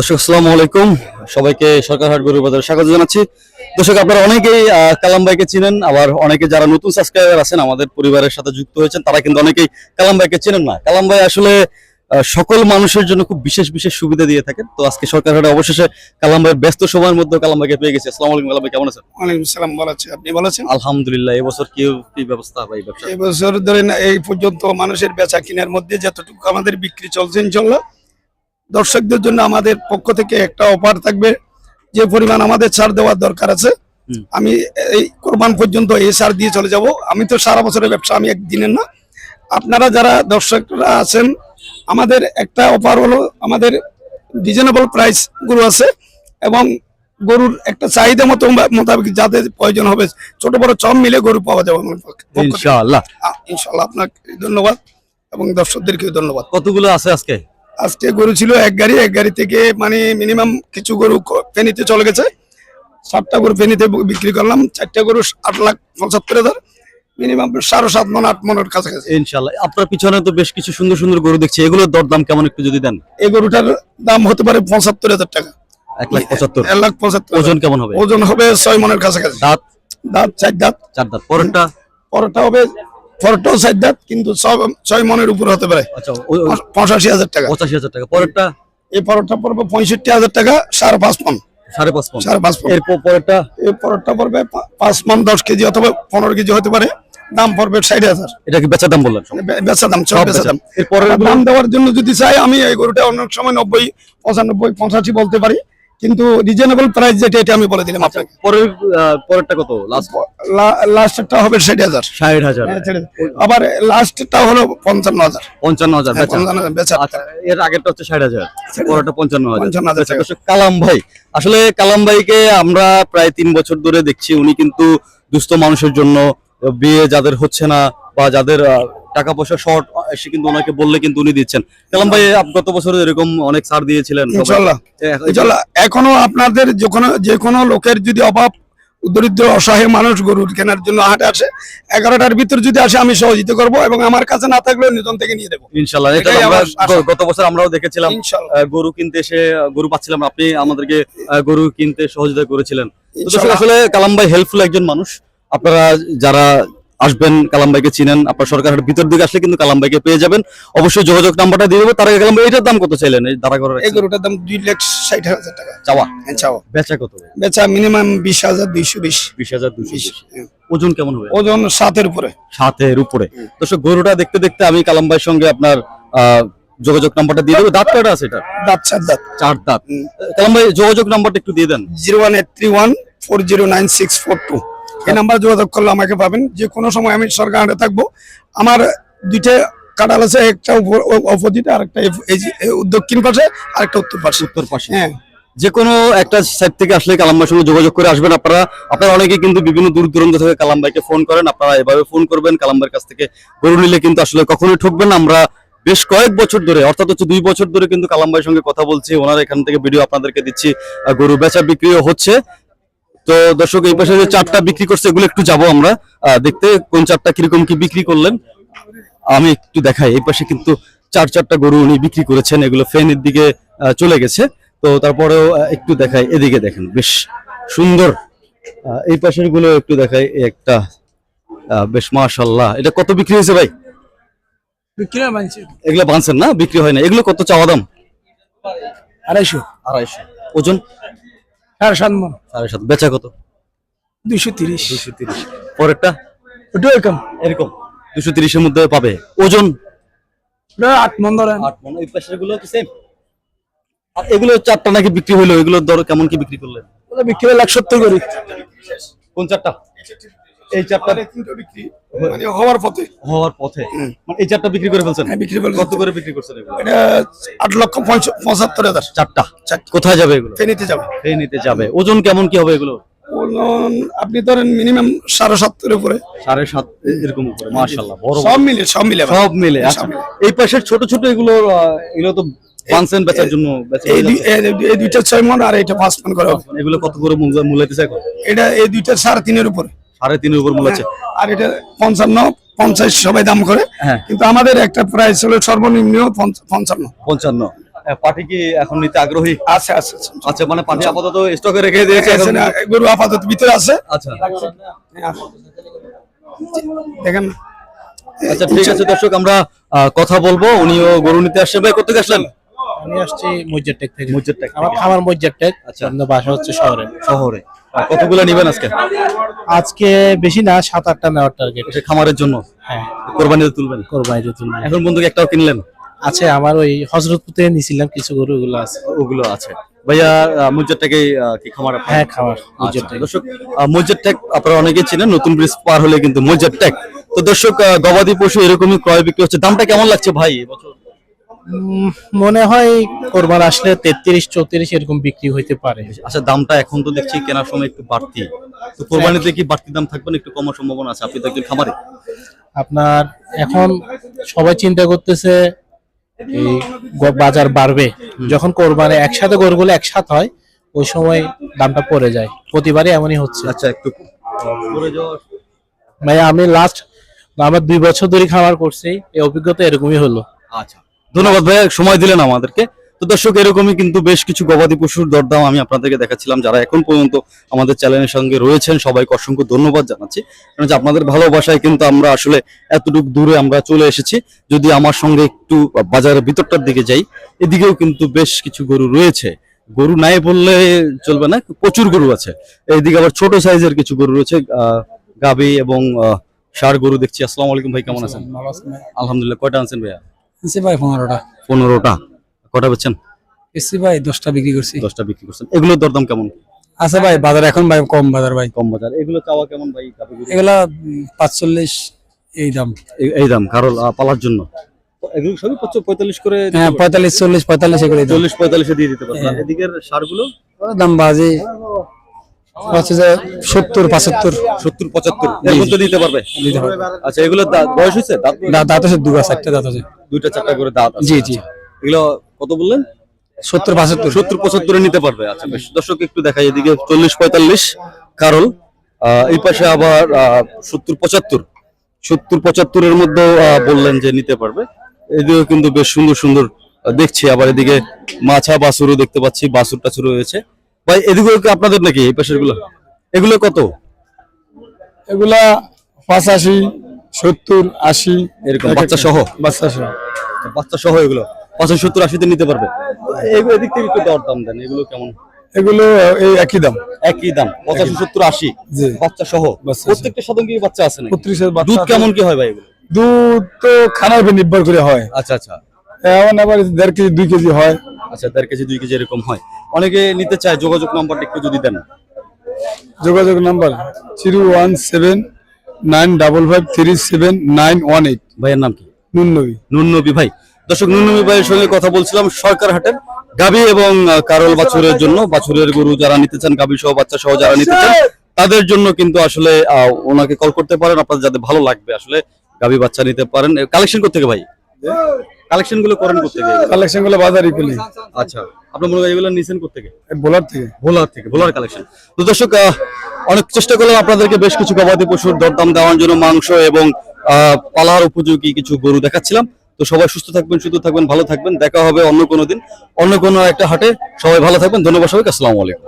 দর্শক আসসালামু আলাইকুম। সবাইকে সরকার হাট গরুর বাজারে স্বাগত জানাচ্ছি। দর্শক আপনারা অনেকেই কালাম ভাইকে চিনেন আবার অনেকে যারা নতুন সাবস্ক্রাইবার আছেন আমাদের পরিবারের সাথে যুক্ত হয়েছেন তারা কিন্তু অনেকেই কালাম ভাইকে চিনেন না। কালাম ভাই আসলে সকল মানুষের জন্য খুব বিশেষ বিশেষ সুবিধা দিয়ে থাকেন। তো আজকে সরকার হাটে অবশেষে কালাম ভাইয়ের ব্যস্ত সময়ের মধ্যে কালাম ভাইকে পেয়ে গেছি। আসসালামু আলাইকুম কালাম ভাই কেমন আছেন? ওয়ালাইকুম সালাম ভালো আছি। আপনি ভালো আছেন? আলহামদুলিল্লাহ এবছর কি কি ব্যবস্থা ভাই ব্যবসা? এবছর ধরেন এই পর্যন্ত মানুষের বেচা কিনার মধ্যে যতটুকু আমাদের বিক্রি চলছে ইনশাল্লাহ দর্শকদের জন্য আমাদের পক্ষ থেকে একটা অফার থাকবে। যে পরিমাণ আমাদের ছাড় দেওয়ার দরকার আছে। আমি এই কোরবান পর্যন্ত এই সার দিয়ে চলে যাব। আমি তো সারা বছরের ব্যবসা আমি একদিনের না। আপনারা যারা দর্শকরা আছেন আমাদের একটা অফার হলো আমাদের রিজনেবল প্রাইসগুলো আছে এবং গরুর একটা চাহিদা মতো মোতাবেক যাদের প্রয়োজন হবে ছোট বড় সব মিলে গরু পাওয়া যাবে আ- ইনশাল্লাহ আপনাকে ধন্যবাদ এবং দর্শকদেরকে ধন্যবাদ। কতগুলো আছে আজকে? আজকে গরু ছিল এক গাড়ি এক গাড়ি থেকে মানে মিনিমাম কিছু গরু ফেনীতে চলে গেছে। সাতটা গরু ফেনীতে বিক্রি করলাম চারটা গরু আট লাখ পঁচাত্তর হাজার। মিনিমাম সাড়ে সাত মন আট মনের কাছাকাছি। ইনশাআল্লাহ আপনার পিছনে তো বেশ কিছু সুন্দর সুন্দর গরু দেখছি। এগুলোর দরদাম কেমন একটু যদি দেন? এই গরুটার দাম হতে পারে পঁচাত্তর হাজার টাকা। এক লাখ পঁচাত্তর। এক লাখ পঁচাত্তর ওজন কেমন হবে? ওজন হবে ছয় মনের কাছাকাছি। দাঁত? দাঁত চার দাঁত। চার দাঁত। পরেরটা? পরটা হবে পরটাও চার দাঁত কিন্তু সব- ছয় মনের উপর হতে পারে। আচ্ছা পঁচাশি হাজার টাকা। পঁচাশি হাজার টাকা। পরেরটা? এই পরটা পড়বে পঁয়ষট্টি হাজার টাকা সাড়ে পাঁচ মন। সাড়ে পাঁচ পন সাড়ে পাঁচ পরেরটা? এই পড়বে পাঁচ দশ কেজি অথবা পনেরো কেজি হতে পারে। দাম পড়বে ষাট হাজার। এটা কি বেচা দাম বললেন? বেচা দাম সব বেচা দাম দেওয়ার জন্য যদি চাই আমি এই গরুটা অনেক সময় নব্বই পঁচানব্বই পঁচাশি বলতে পারি। কিন্তু রিজনেবল প্রাইস যেটা এটা আমি বলে দিলাম আপনাকে। পরের পরেরটা কত? লাস্ট লাস্টটা হবে ষাট হাজার। ষাট হাজার। হ্যাঁ। আবার লাস্টটা হলো পঞ্চান্ন হাজার। পঞ্চান্ন হাজার হ্যাঁ, আচ্ছা এর আগেরটা হচ্ছে ষাট হাজার পরেরটা পঞ্চান্ন হাজার। আচ্ছা, কালাম ভাই আসলে কালাম ভাইকে আমরা প্রায় তিন বছর ধরে দেখছি উনি কিন্তু দুস্থ মানুষের জন্য বিয়ে যাদের হচ্ছে না বা যাদের টাকা পয়সা শর্ট সে কিন্তু ওনাকে বললে কিন্তু উনি দিচ্ছেন। কালাম ভাই গত বছর এরকম অনেক ছাড় দিয়েছিলেন ইনশাল্লাহ। ইনশাল্লাহ এখনও আপনাদের যে কোনো যে কোনো লোকের যদি অভাব দরিদ্র অসহায় মানুষ গরু কেনার জন্য হাটে আসে এগারোটার ভিতর যদি আসে আমি সহযোগিতা করব এবং আমার কাছে না থাকলেও নিতন থেকে নিয়ে দেবো ইনশাল্লাহ গত বছর আমরাও দেখেছিলাম গরু কিনতে এসে গরু পাচ্ছিলাম আপনি আমাদেরকে গরু কিনতে সহযোগিতা করেছিলেন। আসলে কালাম ভাই হেল্পফুল একজন মানুষ। আপনারা যারা আসবেন কালাম ভাইকে চিনেন আপনার সরকারের ভিতর দিকে আসলে কিন্তু কালাম ভাইকে পেয়ে যাবেন। অবশ্যই যোগাযোগ নাম্বারটা দিয়ে দেবো। তার আগে কালাম ভাই এটার দাম কত চাইলেন? এই দাঁড়া করার এই গরুটার দাম দুই লাখ ষাট হাজার টাকা। চাওয়া? হ্যাঁ, চাও বেচা কত বেচা মিনিমাম বিশ হাজার দুইশো বিশ। বিশ হাজার দুশো বিশ হ্যাঁ। ওজন কেমন হবে? ওজন সাতের উপরে। সাতের উপরে। দর্শক গরুটা দেখতে দেখতে আমি কালাম ভাইয়ের সঙ্গে আপনার আহ, যোগাযোগ নাম্বারটা দিয়ে দেবো। দাঁত কয়টা আছে এটা? দাঁত চার দাঁত। চার দাঁত। কালাম ভাই যোগাযোগ নাম্বারটা একটু দিয়ে দেন। Zero one eight three one four zero nine six four two. এই নাম্বার যোগাযোগ করলে আমাকে পাবেন। যে কোনো সময় আমি সরকার হাটে থাকব। আমার দুইটা কাটাল আছে একটা অপোজিট আর একটা দক্ষিণ পাশে আর একটা উত্তর পাশে। উত্তর পাশে। হ্যাঁ। যে কোনো একটা সাইট থেকে আসলে কালাম ভাইয়ের সঙ্গে যোগাযোগ করে আসবেন আপনারা। আপনারা অনেকে কিন্তু বিভিন্ন দূর দূরান্ত থেকে কালাম ভাইকে ফোন করেন। আপনারা এভাবে ফোন করবেন। কালাম ভাইয়ের কাছ থেকে গরু নিলে কিন্তু আসলে কখনোই ঠকবেন। আমরা বেশ কয়েক বছর ধরে অর্থাৎ হচ্ছে দুই বছর ধরে কিন্তু কালাম ভাইয়ের সঙ্গে কথা বলছি। ওনার এখান থেকে ভিডিও আপনাদেরকে দিচ্ছি। গরু বেচা বিক্রিও হচ্ছে। তো দর্শক এই পাশে যে চারটা বিক্রি করছে এগুলো একটু যাব আমরা। দেখতে কোন চারটা কীরকম কি বিক্রি করলেন। আমি একটু দেখাই এই পাশে কিন্তু চার চারটা গরু উনি বিক্রি করেছেন এগুলো ফেনের দিকে চলে গেছে। তো তারপরেও একটু দেখাই এদিকে দেখেন বেশ সুন্দর। এই পাশেরগুলো একটু দেখাই একটা বেশ মাশাল্লাহ এটা কত বিক্রি হয়েছে ভাই? এগুলো বানছেন না? বিক্রি হয় না। এগুলো কত চাওয়া দাম? আড়াইশো। আড়াইশো। ওজন? সাড়ে সাত মন। সাড়ে সাত। বেচা কত? দুইশো তিরিশ। দুইশো তিরিশ। পরেরটা? ওটাও এরকম। এরকম। দুশো তিরিশের মধ্যে পাবে। ওজন? ওটা আট মন ধরেন। আট মন। ওই পাশেরগুলো কি সেম আর এগুলো চারটা নাকি বিক্রি হইল? এগুলোর দর কেমন কি বিক্রি করলেন? বিক্রি হলো এক সত্তর করি কোন চারটা? এই চারটা বিক্রি মানে হওয়ার পথে। হওয়ার পথে। মানে এই চারটা বিক্রি করে ফেলছেন? হ্যাঁ, বিক্রি করে কত করে বিক্রি করছেন এটা আট লক্ষ পঁচাত্তর হাজার। চারটা। কোথায় যাবে এগুলো? ফেনীতে যাবে। এই যাবে। ওজন কেমন কি হবে এগুলো? আপনি ধরেন মিনিমাম সাড়ে সাতের উপরে। সাড়ে সাত এরকম উপরে মাশাল্লাহ বড় সব মিলে সব মিলে সব মিলে আচ্ছা। এই পাশের ছোট ছোট এগুলো এগুলো তো পানসেন বেচার জন্য এই দুইটা ছয় মন আর এটা পাঁচ মন করে এগুলো কত করে মূল্য- এখন? এটা এই দুইটা সাড়ে তিনের উপরে। সাড়ে তিনের উপর মূল্য আছে। আর এটা পঞ্চান্ন পঞ্চাশ সবাই দাম করে। হ্যাঁ। কিন্তু আমাদের একটা প্রাইস হলো সর্বনিম্ন পঞ্চান্ন। পঞ্চান্ন। পার্টি কি এখন নিতে আগ্রহী? আছে আছে আছে। আচ্ছা মানে পার্টি আপাতত স্টকে রেখে দিয়েছে আছে না, গরু আপাতত ভিতরে আছে। আচ্ছা। দেখেন আচ্ছা ঠিক আছে দর্শক আমরা আহ, কথা বলব। উনিও গরু নিতে আসছে ভাই কোথেকে আসলেন? আমি আসছি মজ্জারটেক থেকে। মুজ্জেরটেক আমার খামার মজ্জারটেক আচ্ছা। আপনার বাসা হচ্ছে শহরে। শহরে। কতগুলো নিবেন আজকে? আজকে বেশি না সাত আটটা নেওয়ার টার্গেট খামারের জন্য? হ্যাঁ। কোরবানিতে তুলবেন? কোরবানিতে তুলবো এখন বন্ধু একটাও কিনলেন? আছে আমার ওই হজরতপুর থেকে নিছিলাম কিছু গরু ওগুলো আছে। ওগুলো আছে। ভাইয়া মুজ্জেরটাকে কি খামার হ্যাঁ খামার আচ্ছা, মজ্জারটেক দর্শক আপনারা অনেকেই চিনেন নতুন ব্রিজ পার হলে কিন্তু ট্যাগ তো দর্শক গবাদি পশু এরকমই ক্রয় বিক্রি হচ্ছে। দামটা কেমন লাগছে ভাই এবছর? মনে হয় কোরবান আসলে তেত্রিশ চৌত্রিশ এরকম বিক্রি হইতে পারে। আচ্ছা দামটা এখন তো দেখছি কেনার সময় একটু বাড়তি। তো কোরবানিতে কি বাড়তি দাম থাকবে না একটু কমার সম্ভাবনা আছে? আপনি তো একজন খামারে। আপনার এখন সবাই চিন্তা করতেছে এই বাজার বাড়বে। যখন কোরবানি একসাথে গরুগুলো একসাথে হয় ওই সময় দামটা পড়ে যায়। প্রতিবারই এমনই হচ্ছে। আচ্ছা একটু ভাই আমি লাস্ট আমার দুই বছর ধরে খামার করছি এই অভিজ্ঞতা এরকমই হলো। আচ্ছা। ধন্যবাদ ভাইয়া সময় দিলেন আমাদেরকে। তো দর্শক এরকমই কিন্তু বেশ কিছু গবাদি পশুর দরদাম আমি আপনাদেরকে দেখাচ্ছিলাম। যারা এখন পর্যন্ত আমাদের চ্যানেলের সঙ্গে রয়েছেন সবাইকে অসংখ্য ধন্যবাদ জানাচ্ছি। কারণ যে আপনাদের ভালোবাসায় কিন্তু আমরা আসলে এতটুকু দূরে আমরা চলে এসেছি। যদি আমার সঙ্গে একটু বাজারের ভিতরটার দিকে যাই এদিকেও কিন্তু বেশ কিছু গরু রয়েছে। গরু নাই বললে চলবে না প্রচুর গরু আছে। এইদিকে আবার ছোট সাইজের কিছু গরু রয়েছে আহ, গাভী এবং আহ, ষাঁড় গরু দেখছি। আসসালামু আলাইকুম ভাই কেমন আছেন? আলহামদুলিল্লাহ কয়টা আনছেন ভাইয়া? ভাই পনেরোটা। পনেরোটা। কটা বেচছেন? এসি ভাই দশটা বিক্রি করছি। দশটা বিক্রি করছেন। এগুলোর দরদাম কেমন? আছে ভাই বাজার এখন ভাই কম বাজার ভাই। কম বাজার। এগুলো চাওয়া কেমন ভাই এগুলা পাঁচচল্লিশ এই দাম। এই- দাম কারণ আহ, পালার জন্য? এগুলো সবই পঁয়তাল্লিশ করে হ্যাঁ পঁয়তাল্লিশ চল্লিশ পঁয়তাল্লিশ এগুলো দাম চল্লিশ পঁয়তাল্লিশে দিয়ে দিতে পারবেন। হ্যাঁ। সারগুলো? দাম বাজে। সত্তর পঁচাত্তর। সত্তর পঁচাত্তর। দিতে পারবে? আচ্ছা এগুলো দা- বয়স হয়েছে? দাঁত দাঁত আছে দু গাছ একটা দাঁত আছে দুইটা চারটা করে দাঁত জি, জি। আচ্ছা। এগুলো কত বললেন? সত্তর পঁচাত্তর সত্তর পঁচাত্তরে নিতে পারবে। আচ্ছা বেশ। দর্শক একটু দেখাই এদিকে। চল্লিশ পঁয়তাল্লিশ। কারল আহ, এই পাশে আবার সত্তর পঁচাত্তর। সত্তর পঁচাত্তরের মধ্যে বললেন যে নিতে পারবে। এদিকেও কিন্তু বেশ সুন্দর সুন্দর দেখছি। আবার এদিকে মাছা বাছুরও দেখতে পাচ্ছি। বাছুর টাছুর রয়েছে ভাই এদিকেও কি আপনাদের নাকি এই পাশেরগুলো এগুলো কত? এগুলা পঁচাশি সত্তর আশি এরকম বাচ্চা সহ? বাচ্চা সহ। বাচ্চা সহ এগুলো? পঁচাশি সত্তর আশিতে নিতে পারবে? এগুলো এদিক থেকে একটু দর দাম দেন এগুলো কেমন? এগুলো এই একই দাম। একই দাম পঁচাশি সত্তর আশি। বাচ্চা সহ? প্রত্যেকটা কি বাচ্চা আছে বাচ্চা দুধ কেমন কি হয় ভাই এগুলো? দুধ তো খানার উপর নির্ভর করে হয়। আচ্ছা আচ্ছা। এমন আবার দেড় কেজি দুই কেজি হয়। আচ্ছা দেড় কেজি দুই কেজি এরকম হয়। অনেকে নিতে চায় যোগাযোগ নাম্বারটা একটু যদি দেন। যোগাযোগ number zero one seven nine double five three seven nine one eight. ভাইয়ের নাম কি? নুন নবী নুননবী ভাই। দর্শক নুননবী ভাইয়ের সঙ্গে কথা বলছিলাম সরকার হাটের গাবি এবং কারল বাছুরের জন্য বাছুরের গরু যারা নিতে চান গাবি সহ বাচ্চা সহ যারা নিতে চান তাদের জন্য কিন্তু আসলে ওনাকে কল করতে পারেন। আপনাদের যাদের ভালো লাগবে আসলে গাবি বাচ্চা নিতে পারেন। কালেকশন করতে ভাই? কালেকশনগুলো করেন করতে কালেকশনগুলো বাজারই পেলি। আচ্ছা। আপনার মনে হয় এগুলো নিছেন করতে বোলার থেকে। ভোলার থেকে ভোলার কালেকশন তো দর্শক অনেক চেষ্টা করলাম আপনাদেরকে বেশ কিছু গবাদি পশুর দরদাম দেওয়ার জন্য মাংস এবং পালার উপযোগী কিছু গরু দেখাচ্ছিলাম। তো সবাই সুস্থ থাকবেন সুস্থ থাকবেন, ভালো থাকবেন। দেখা হবে অন্য কোনো দিন, অন্য কোনো একটা হাটে। সবাই ভালো থাকবেন। ধন্যবাদ সবাইকে। আসসালামু আলাইকুম।